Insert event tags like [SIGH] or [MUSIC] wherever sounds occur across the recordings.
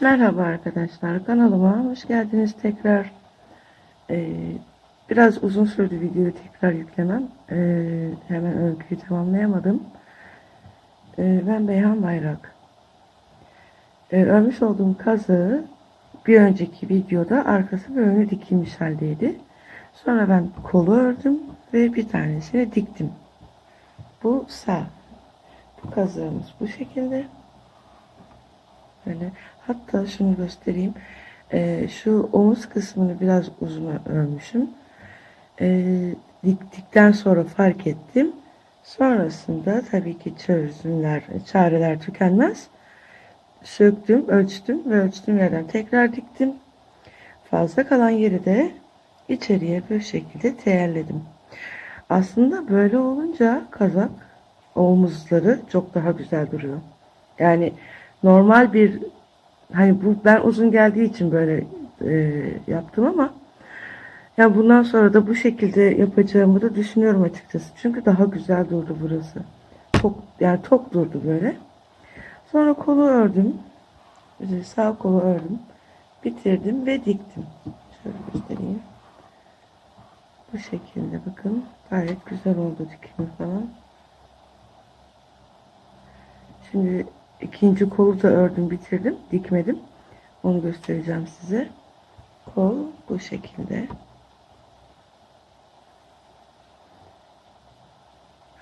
Merhaba arkadaşlar kanalıma hoş geldiniz tekrar. Ee, biraz uzun sürdü videoyu tekrar yüklemem. Ee, hemen öyküyü tamamlayamadım. Ee, ben Beyhan Bayrak. Ee, örmüş olduğum kazığı bir önceki videoda arkası ve önü dikilmiş haldeydi. Sonra ben kolu ördüm ve bir tanesini diktim. Bu sağ. Bu kazığımız bu şekilde. Böyle. Hatta şunu göstereyim. Ee, şu omuz kısmını biraz uzun örmüşüm. Ee, diktikten sonra fark ettim. Sonrasında tabii ki çözümler, çareler tükenmez. Söktüm, ölçtüm ve ölçtüğüm yerden tekrar diktim. Fazla kalan yeri de içeriye bir şekilde teyerledim. Aslında böyle olunca kazak omuzları çok daha güzel duruyor. Yani normal bir hani bu ben uzun geldiği için böyle e, yaptım ama ya bundan sonra da bu şekilde yapacağımı da düşünüyorum açıkçası. Çünkü daha güzel durdu burası. Çok yani tok durdu böyle. Sonra kolu ördüm. Sağ kolu ördüm. Bitirdim ve diktim. Şöyle göstereyim. Bu şekilde bakın. Gayet güzel oldu dikimi falan. Şimdi ikinci kolu da ördüm bitirdim. Dikmedim. Onu göstereceğim size. Kol bu şekilde.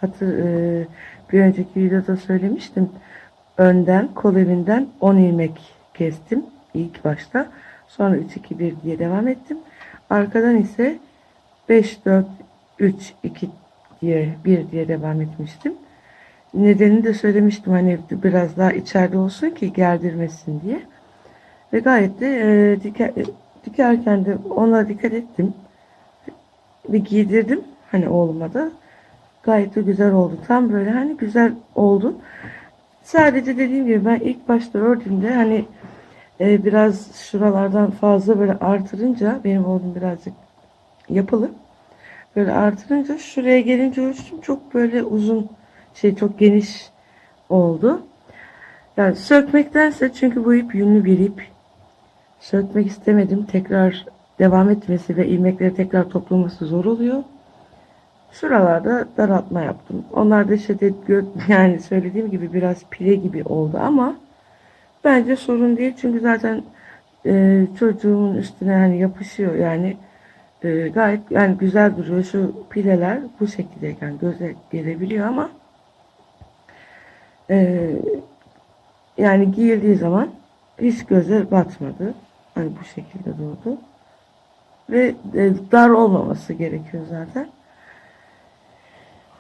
Hatır, e, bir önceki videoda söylemiştim. Önden kol evinden 10 ilmek kestim ilk başta. Sonra 3 2 1 diye devam ettim. Arkadan ise 5 4 3 2 diye 1 diye devam etmiştim. Nedenini de söylemiştim hani biraz daha içeride olsun ki gerdirmesin diye. Ve gayet de e, diker, e, dikerken de ona dikkat ettim. Ve giydirdim hani oğluma da. Gayet de güzel oldu. Tam böyle hani güzel oldu. Sadece dediğim gibi ben ilk başta ördüğümde hani e, biraz şuralardan fazla böyle artırınca benim oğlum birazcık yapılı. Böyle artırınca şuraya gelince ölçtüm çok böyle uzun şey çok geniş oldu. Yani sökmektense çünkü bu ip yünlü bir ip. Sökmek istemedim. Tekrar devam etmesi ve ilmekleri tekrar toplaması zor oluyor. Şuralarda daraltma yaptım. Onlar da işte de- [LAUGHS] yani söylediğim gibi biraz pile gibi oldu ama bence sorun değil çünkü zaten e, çocuğumun üstüne hani yapışıyor yani e, gayet yani güzel duruyor. Şu pileler bu şekildeyken göze gelebiliyor ama e, yani giyildiği zaman hiç göze batmadı. Hani bu şekilde durdu. Ve e, dar olmaması gerekiyor zaten.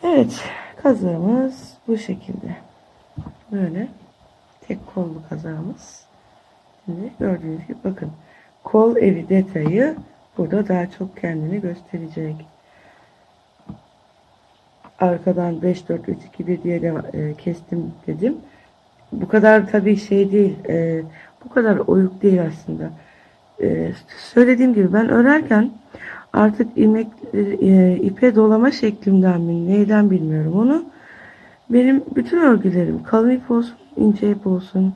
Evet. Kazağımız bu şekilde. Böyle. Tek kollu kazağımız. Şimdi gördüğünüz gibi bakın. Kol evi detayı burada daha çok kendini gösterecek. Arkadan 5 4 3 2 1 diye de, e, kestim dedim. Bu kadar tabii şey değil. e, bu kadar oyuk değil aslında. E, söylediğim gibi ben örerken artık ilmek e, ipe dolama şeklimden mi neyden bilmiyorum onu. Benim bütün örgülerim kalın ip olsun, ince ip olsun,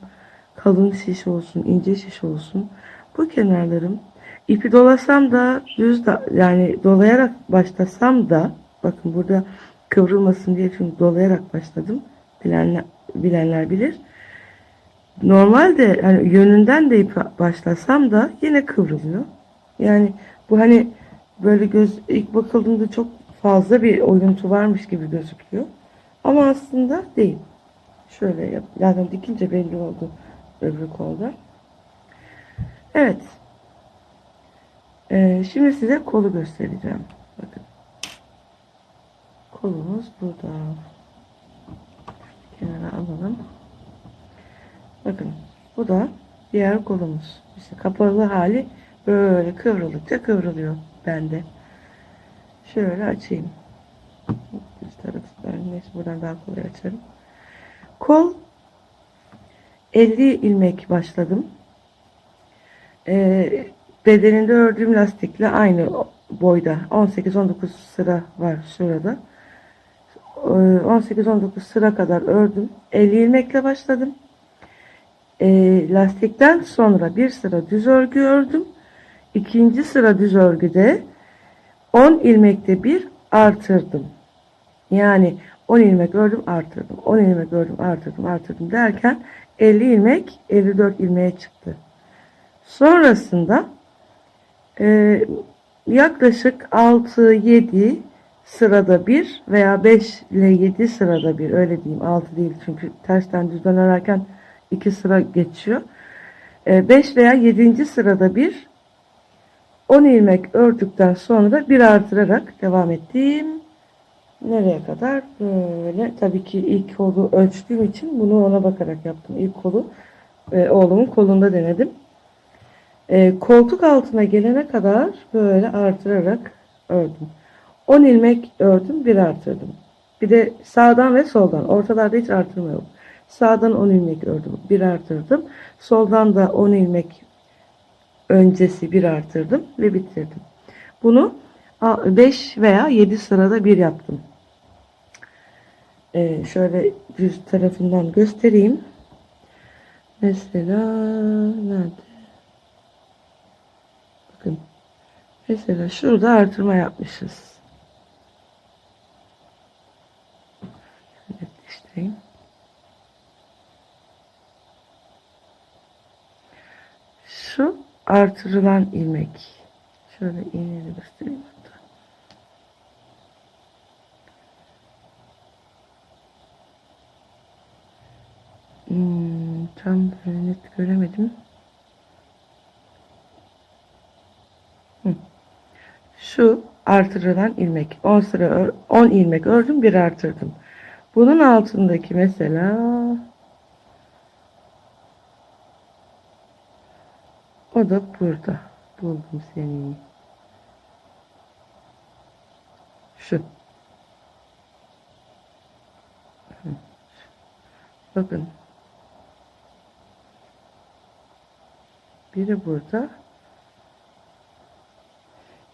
kalın şiş olsun, ince şiş olsun. Bu kenarlarım ipi dolasam da düz da yani dolayarak başlasam da bakın burada kıvrılmasın diye çünkü dolayarak başladım. Bilenler, bilenler bilir. Normalde yani yönünden de ip başlasam da yine kıvrılıyor. Yani bu hani böyle göz ilk bakıldığında çok fazla bir oyuntu varmış gibi gözüküyor. Ama aslında değil. Şöyle yap. Zaten dikince belli oldu öbür kolda. Evet. Ee, şimdi size kolu göstereceğim. Bakın. Kolumuz burada. Kenara alalım. Bakın. Bu da diğer kolumuz. İşte kapalı hali böyle kıvrıldıkça kıvrılıyor bende. Şöyle açayım. Üst tarafı neyse buradan daha kolay açarım. Kol 50 ilmek başladım. Ee, bedeninde ördüğüm lastikle aynı boyda 18-19 sıra var şurada. Ee, 18-19 sıra kadar ördüm. 50 ilmekle başladım. e, lastikten sonra bir sıra düz örgü ördüm. İkinci sıra düz örgüde 10 ilmekte bir artırdım. Yani 10 ilmek ördüm artırdım. 10 ilmek ördüm artırdım artırdım derken 50 ilmek 54 ilmeğe çıktı. Sonrasında e, yaklaşık 6-7 sırada bir veya 5 ile 7 sırada bir öyle diyeyim 6 değil çünkü tersten düzden örerken 2 sıra geçiyor. 5 veya 7. sırada bir 10 ilmek ördükten sonra bir artırarak devam ettim. Nereye kadar? Böyle tabii ki ilk kolu ölçtüğüm için bunu ona bakarak yaptım. İlk kolu e, oğlumun kolunda denedim. E, koltuk altına gelene kadar böyle artırarak ördüm. 10 ilmek ördüm, bir artırdım. Bir de sağdan ve soldan, ortalarda hiç artırma yok. Sağdan 10 ilmek ördüm, bir artırdım. Soldan da 10 ilmek öncesi bir artırdım ve bitirdim. Bunu 5 veya 7 sırada bir yaptım. Ee, şöyle düz tarafından göstereyim. Mesela nerede? Bakın. Mesela şurada artırma yapmışız. Netleştireyim. Şu artırılan ilmek. Şöyle iğneyle göstereyim hatta. Hmm, tam böyle net göremedim. Hı. Şu artırılan ilmek. 10 sıra ör, 10 ilmek ördüm, bir artırdım. Bunun altındaki mesela o da burada. Buldum seni. Şu. Bakın. Biri burada.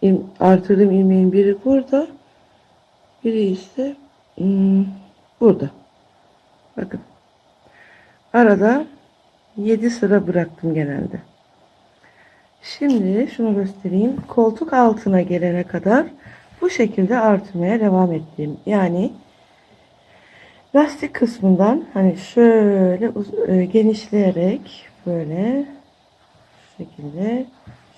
İm, artırdığım ilmeğin biri burada. Biri ise hmm, burada. Bakın. Arada 7 sıra bıraktım genelde. Şimdi şunu göstereyim. Koltuk altına gelene kadar bu şekilde artırmaya devam ettim. Yani lastik kısmından hani şöyle e, genişleyerek böyle şu şekilde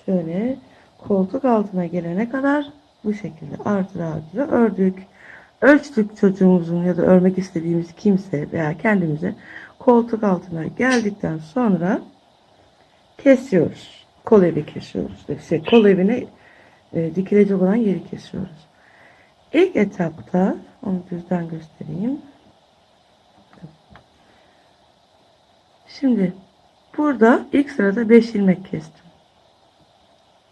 şöyle koltuk altına gelene kadar bu şekilde artıra artıra ördük. Ölçtük çocuğumuzun ya da örmek istediğimiz kimse veya kendimize koltuk altına geldikten sonra kesiyoruz. Kol evi kesiyoruz. Şey, kol evine e, dikilecek olan yeri kesiyoruz. İlk etapta onu düzden göstereyim. Şimdi burada ilk sırada 5 ilmek kestim.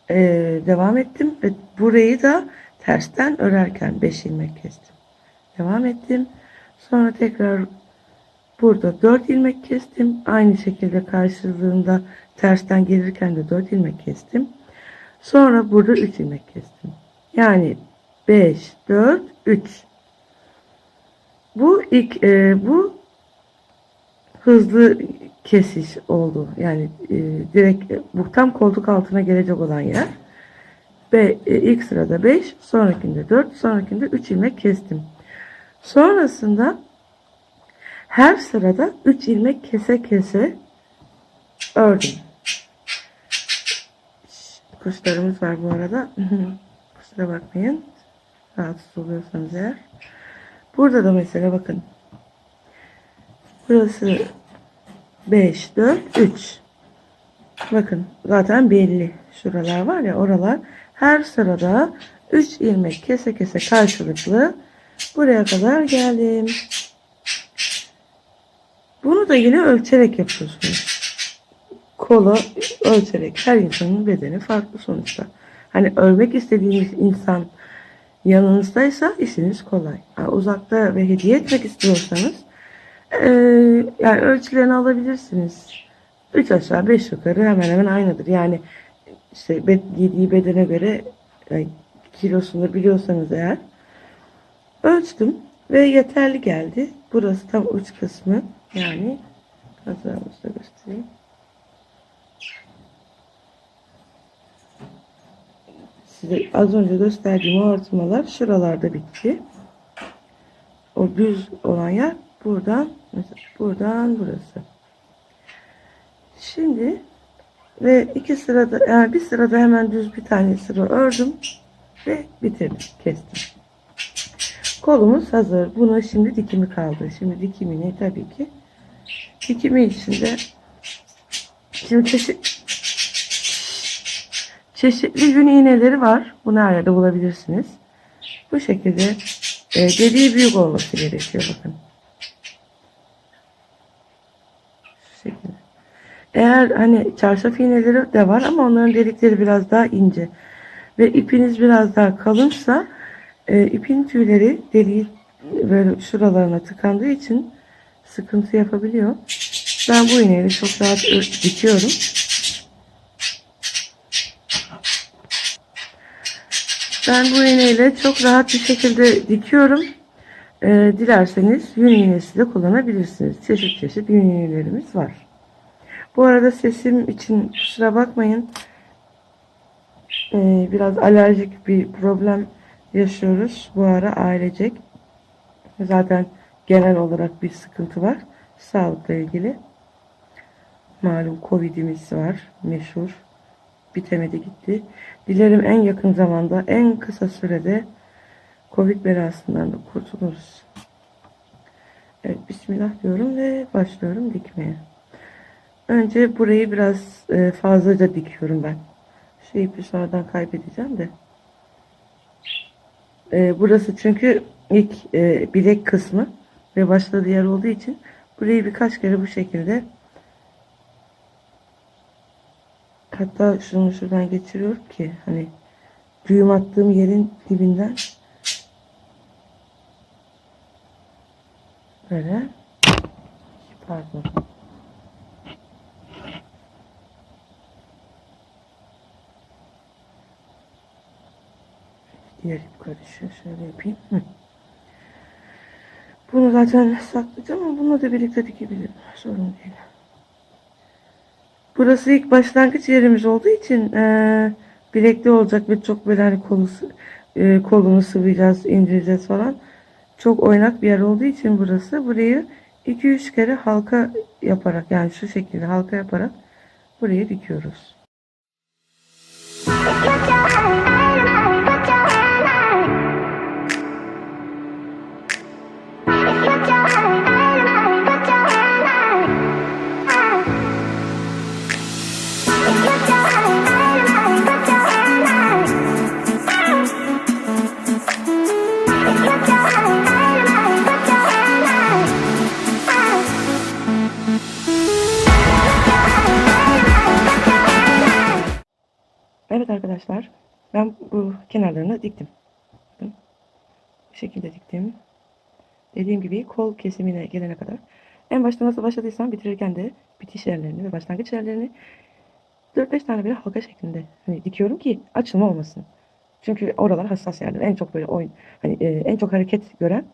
Ee, devam ettim ve burayı da tersten örerken 5 ilmek kestim. Devam ettim. Sonra tekrar burada 4 ilmek kestim. Aynı şekilde karşılığında tersten gelirken de 4 ilmek kestim. Sonra burada 3 ilmek kestim. Yani 5, 4, 3. Bu ilk e, bu hızlı kesiş oldu. Yani e, direkt e, bu tam koltuk altına gelecek olan yer. Ve e, ilk sırada 5, sonrakinde 4, sonrakinde 3 ilmek kestim. Sonrasında her sırada 3 ilmek kese kese ördüm. Kuşlarımız var bu arada. [LAUGHS] Kusura bakmayın. Rahatsız oluyorsanız eğer. Burada da mesela bakın. Burası 5, 4, 3. Bakın zaten belli. Şuralar var ya oralar. Her sırada 3 ilmek kese kese karşılıklı buraya kadar geldim. Bunu da yine ölçerek yapıyorsunuz. Kolu ölçerek. Her insanın bedeni farklı sonuçta. Hani örmek istediğiniz insan yanınızdaysa işiniz kolay. Yani uzakta ve hediye etmek istiyorsanız ee, yani ölçülerini alabilirsiniz. 3 aşağı 5 yukarı hemen hemen aynıdır. Yani işte bed, yediği bedene göre yani kilosunu biliyorsanız eğer ölçtüm ve yeterli geldi. Burası tam uç kısmı yani Kazağımızı da göstereyim. Size az önce gösterdiğim artırmalar şuralarda bitti. O düz olan yer buradan mesela buradan burası. Şimdi ve iki sırada yani bir sırada hemen düz bir tane sıra ördüm ve bitirdim kestim. Kolumuz hazır. Buna şimdi dikimi kaldı. Şimdi dikimini tabii ki dikimi içinde şimdi çeşit çeşitli yün iğneleri var. Bunu her bulabilirsiniz. Bu şekilde e, deliği büyük olması gerekiyor bakın. Şu şekilde. Eğer hani çarşaf iğneleri de var ama onların delikleri biraz daha ince ve ipiniz biraz daha kalınsa e, ipin tüyleri deliği böyle şuralarına tıkandığı için sıkıntı yapabiliyor. Ben bu iğneyle çok rahat dikiyorum. Ben bu iğneyle çok rahat bir şekilde dikiyorum. E, dilerseniz yün iğnesi de kullanabilirsiniz. Çeşit çeşit yün iğnelerimiz var. Bu arada sesim için kusura bakmayın. Ee, biraz alerjik bir problem yaşıyoruz bu ara ailecek. Zaten genel olarak bir sıkıntı var. Sağlıkla ilgili. Malum Covid'imiz var. Meşhur. Bitemedi gitti. Dilerim en yakın zamanda en kısa sürede Covid belasından da kurtuluruz. Evet Bismillah diyorum ve başlıyorum dikmeye. Önce burayı biraz e, fazlaca dikiyorum ben. Şu ipi sonradan kaybedeceğim de. E, burası çünkü ilk e, bilek kısmı ve başladığı yer olduğu için burayı birkaç kere bu şekilde hatta şunu şuradan geçiriyorum ki hani düğüm attığım yerin dibinden böyle pardon İp karışıyor. Şöyle yapayım. Hı. Bunu zaten saklayacağım ama bununla da birlikte dikebilirim. Sorun değil. Burası ilk başlangıç yerimiz olduğu için eee bilekli olacak ve çok böyle hani kolu, eee, kolunu sıvayacağız, indireceğiz falan. Çok oynak bir yer olduğu için burası. Burayı 2-3 kere halka yaparak yani şu şekilde halka yaparak burayı dikiyoruz. Arkadaşlar ben bu kenarlarını diktim. Bakın, Bu şekilde diktim. Dediğim gibi kol kesimine gelene kadar. En başta nasıl başladıysam bitirirken de bitiş yerlerini ve başlangıç yerlerini 4-5 tane böyle halka şeklinde hani dikiyorum ki açılma olmasın. Çünkü oralar hassas yerler. En çok böyle oyun hani e, en çok hareket gören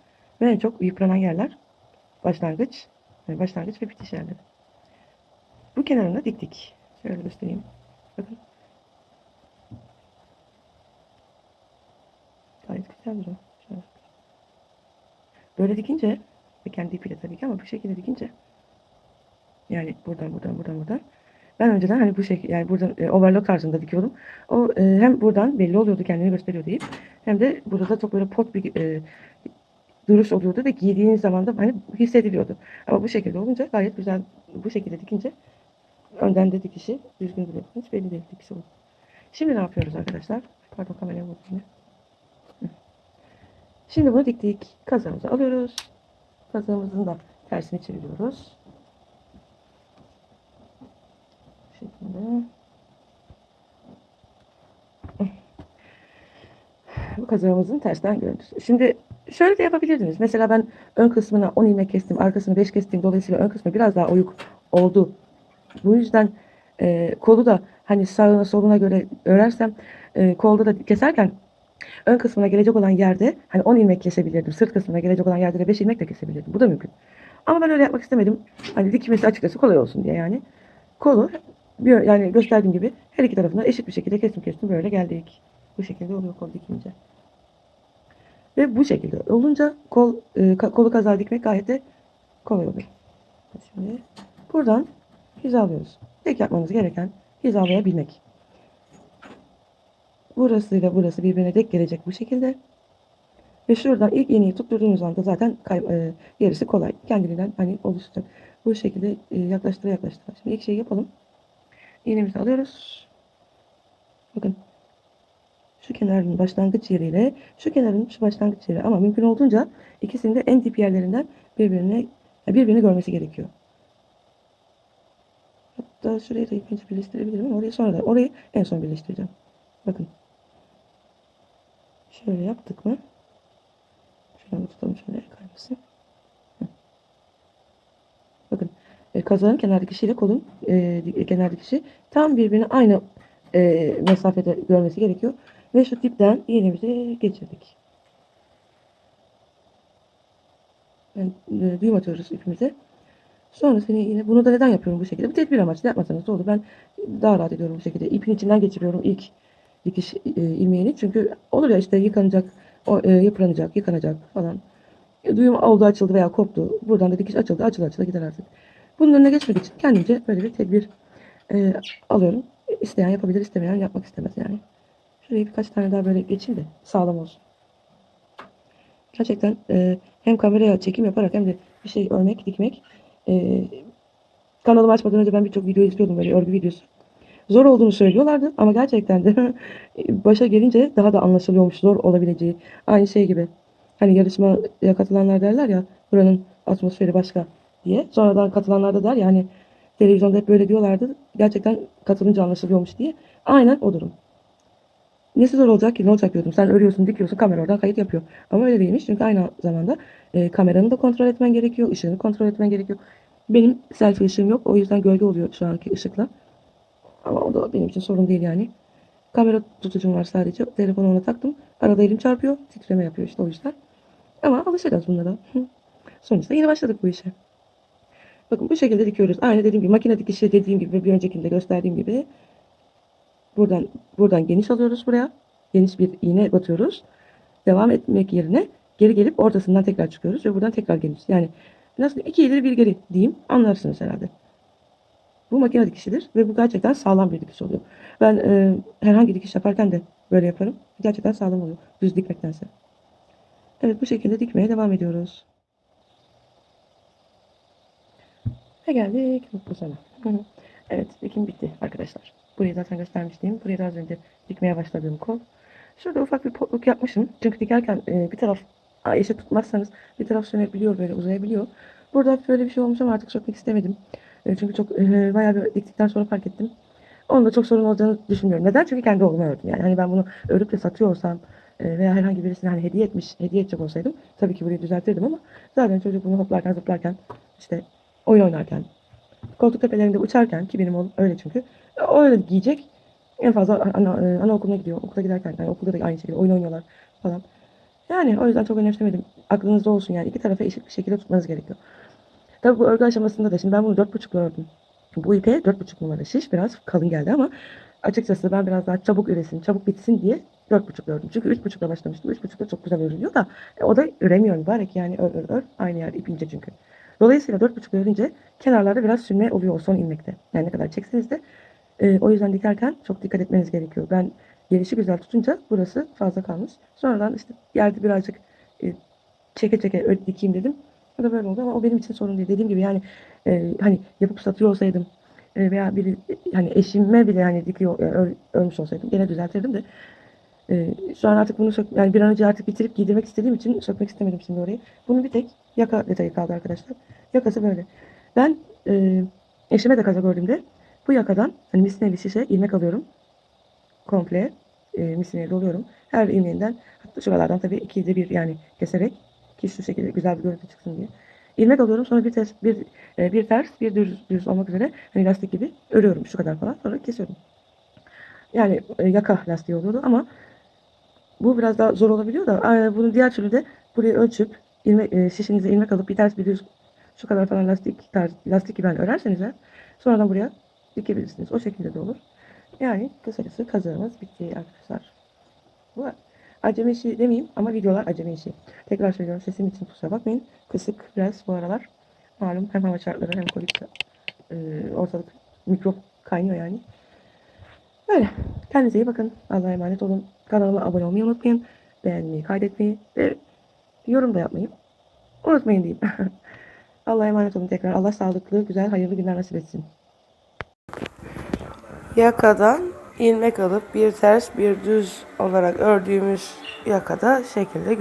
ve en çok yıpranan yerler başlangıç yani başlangıç ve bitiş yerleri. Bu kenarını diktik. Şöyle göstereyim. Bakın. Gayet güzel. Şöyle. Böyle dikince kendi ipiyle tabii ki ama bu şekilde dikince yani buradan buradan buradan buradan ben önceden hani bu şekilde yani buradan e, overlock tarzında dikiyordum. O e, hem buradan belli oluyordu kendini gösteriyor deyip hem de burada da çok böyle pot bir e, duruş oluyordu ve giydiğiniz zaman da hani hissediliyordu. Ama bu şekilde olunca gayet güzel bu şekilde dikince önden de dikişi düzgün duruyor. Hiç belli değil dikişi oldu. Şimdi ne yapıyoruz arkadaşlar? Pardon kameraya vurdum. Şimdi bunu diktik. Kazağımızı alıyoruz. Kazağımızın da tersini çeviriyoruz. Bu şekilde. Bu kazağımızın tersten görüntüsü. Şimdi şöyle de yapabilirdiniz. Mesela ben ön kısmına 10 ilmek kestim, arkasını 5 kestim. Dolayısıyla ön kısmı biraz daha oyuk oldu. Bu yüzden e, kolu da hani sağına soluna göre örersem e, kolda da keserken ön kısmına gelecek olan yerde hani 10 ilmek kesebilirdim. Sırt kısmına gelecek olan yerde de 5 ilmek de kesebilirdim. Bu da mümkün. Ama ben öyle yapmak istemedim. Hani dikmesi açıkçası kolay olsun diye yani. Kolu bir, yani gösterdiğim gibi her iki tarafına eşit bir şekilde kestim kestim böyle geldik. Bu şekilde oluyor kol dikince. Ve bu şekilde olunca kol e, kolu kazağı dikmek gayet de kolay oluyor. Şimdi buradan hizalıyoruz. Tek yapmamız gereken hizalayabilmek. Burası ile burası birbirine denk gelecek bu şekilde. Ve şuradan ilk iğneyi tutturduğunuz anda zaten kay, e, gerisi kolay. Kendiliğinden hani oluşacak. Bu şekilde e, yaklaştıra yaklaştıra. Şimdi ilk şeyi yapalım. İğnemizi alıyoruz. Bakın. Şu kenarın başlangıç yeriyle şu kenarın şu başlangıç yeri ama mümkün olduğunca ikisinin de en dip yerlerinden birbirine birbirini görmesi gerekiyor. Hatta şurayı da ilk önce birleştirebilirim ama orayı sonra da orayı en son birleştireceğim. Bakın. Şöyle yaptık mı? Şuradan tutalım şöyle kaymasın. Bakın e, kazağın kenar dikişiyle kolun e, kenar dikişi tam birbirine aynı e, mesafede görmesi gerekiyor. Ve şu dipten iğnemizi geçirdik. Yani, e, düğüm atıyoruz ipimize. Sonrasında yine bunu da neden yapıyorum bu şekilde? Bu tedbir amaçlı yapmasanız da olur. Ben daha rahat ediyorum bu şekilde. İpin içinden geçiriyorum ilk dikiş e, ilmeğini. Çünkü olur ya işte yıkanacak, o, e, yıpranacak, yıkanacak falan. E, Düğüm oldu açıldı veya koptu. Buradan da dikiş açıldı açıla açıla gider artık. Bunun önüne geçmek için kendimce böyle bir tedbir e, alıyorum. İsteyen yapabilir, istemeyen yapmak istemez yani. Şuraya birkaç tane daha böyle geçeyim de sağlam olsun. Gerçekten e, hem kameraya çekim yaparak hem de bir şey örmek, dikmek. E, kanalımı açmadan önce ben birçok video izliyordum böyle örgü videosu. Zor olduğunu söylüyorlardı ama gerçekten de [LAUGHS] başa gelince daha da anlaşılıyormuş zor olabileceği. Aynı şey gibi. Hani yarışmaya katılanlar derler ya buranın atmosferi başka diye. Sonradan katılanlar da der ya hani televizyonda hep böyle diyorlardı. Gerçekten katılınca anlaşılıyormuş diye. Aynen o durum. Nesi zor olacak ki? Ne olacak diyordum. Sen örüyorsun, dikiyorsun, kamera oradan kayıt yapıyor. Ama öyle değilmiş. Çünkü aynı zamanda e, kameranı da kontrol etmen gerekiyor. ışığını kontrol etmen gerekiyor. Benim selfie ışığım yok. O yüzden gölge oluyor şu anki ışıkla. Ama o da benim için sorun değil yani. Kamera tutucum var sadece. Telefonu ona taktım. Arada elim çarpıyor. Titreme yapıyor işte o yüzden. Ama alışacağız bunlara. Sonuçta yeni başladık bu işe. Bakın bu şekilde dikiyoruz. Aynı dediğim gibi makine dikişi dediğim gibi bir öncekinde gösterdiğim gibi buradan buradan geniş alıyoruz buraya. Geniş bir iğne batıyoruz. Devam etmek yerine geri gelip ortasından tekrar çıkıyoruz ve buradan tekrar geniş. Yani nasıl iki ileri bir geri diyeyim anlarsınız herhalde. Bu makine dikişidir ve bu gerçekten sağlam bir dikiş oluyor. Ben e, herhangi dikiş yaparken de böyle yaparım. Gerçekten sağlam oluyor. Düz dikmektense. Evet bu şekilde dikmeye devam ediyoruz. Ve geldik mutlu hı. Evet dikim bitti arkadaşlar. Burayı zaten göstermiştim. Burayı da az önce dikmeye başladığım kol. Şurada ufak bir potluk yapmışım. Çünkü dikerken e, bir taraf eşit tutmazsanız bir taraf sönebiliyor böyle uzayabiliyor. Burada böyle bir şey olmuş ama artık sökmek istemedim. E, çünkü çok e, bayağı bir diktikten sonra fark ettim. Onda çok sorun olacağını düşünmüyorum. Neden? Çünkü kendi oğluma ördüm. Yani hani ben bunu örüp de satıyor olsam e, veya herhangi birisine hani hediye etmiş, hediye edecek olsaydım tabii ki burayı düzeltirdim ama zaten çocuk bunu hoplarken zıplarken işte oyun oynarken koltuk tepelerinde uçarken ki benim oğlum öyle çünkü e, öyle giyecek en fazla ana, e, anaokuluna gidiyor. Okula giderken yani okulda da aynı şekilde oyun oynuyorlar falan. Yani o yüzden çok önemsemedim. Aklınızda olsun yani iki tarafı eşit bir şekilde tutmanız gerekiyor. Tabii bu örgü aşamasında da şimdi ben bunu dört buçukla ördüm. Bu ipe dört buçuk numara şiş biraz kalın geldi ama açıkçası ben biraz daha çabuk üresin, çabuk bitsin diye dört buçukla ördüm. Çünkü üç buçukla başlamıştım. Üç buçukla çok güzel örülüyor da e, o da öremiyor mübarek yani ör ör ör aynı yer ip ince çünkü. Dolayısıyla dört buçukla örünce kenarlarda biraz sünme oluyor o son ilmekte. Yani ne kadar çekseniz de e, o yüzden dikerken çok dikkat etmeniz gerekiyor. Ben gelişi güzel tutunca burası fazla kalmış. Sonradan işte yerde birazcık e, çeke çeke dikeyim dedim. O da böyle oldu ama o benim için sorun değil. Dediğim gibi yani e, hani yapıp satıyor olsaydım e, veya biri hani eşime bile hani dikiyor e, ör, örmüş olsaydım gene düzeltirdim de e, şu an artık bunu sök, yani bir an önce artık bitirip giydirmek istediğim için sökmek istemedim şimdi orayı. Bunun bir tek yaka detayı kaldı arkadaşlar. Yakası böyle. Ben e, eşime de kazak ördüğümde bu yakadan hani misineli şişe ilmek alıyorum. Komple e, misineli doluyorum. Her ilmeğinden hatta şuralardan tabii ikide bir yani keserek ki şu şekilde güzel bir görüntü çıksın diye. İlmek alıyorum sonra bir ters bir e, bir ters bir düz düz olmak üzere hani lastik gibi örüyorum şu kadar falan sonra kesiyorum. Yani e, yaka lastiği oluyordu ama bu biraz daha zor olabiliyor da e, bunu diğer türlü de buraya ölçüp ilmek, e, şişinize ilmek alıp bir ters bir düz şu kadar falan lastik tarz, lastik gibi hani örerseniz eğer, sonradan buraya dikebilirsiniz. O şekilde de olur. Yani kısacası kazığımız bitti arkadaşlar. Bu acemi işi demeyeyim ama videolar acemi işi. Tekrar söylüyorum sesim için kusura bakmayın. Kısık biraz bu aralar. Malum hem hava şartları hem covid e, ortalık mikrop kaynıyor yani. Böyle. Kendinize iyi bakın. Allah'a emanet olun. Kanalıma abone olmayı unutmayın. Beğenmeyi, kaydetmeyi ve yorum da yapmayı unutmayın diyeyim. [LAUGHS] Allah'a emanet olun tekrar. Allah sağlıklı, güzel, hayırlı günler nasip etsin. Yakadan ilmek alıp bir ters bir düz olarak ördüğümüz yakada şekilde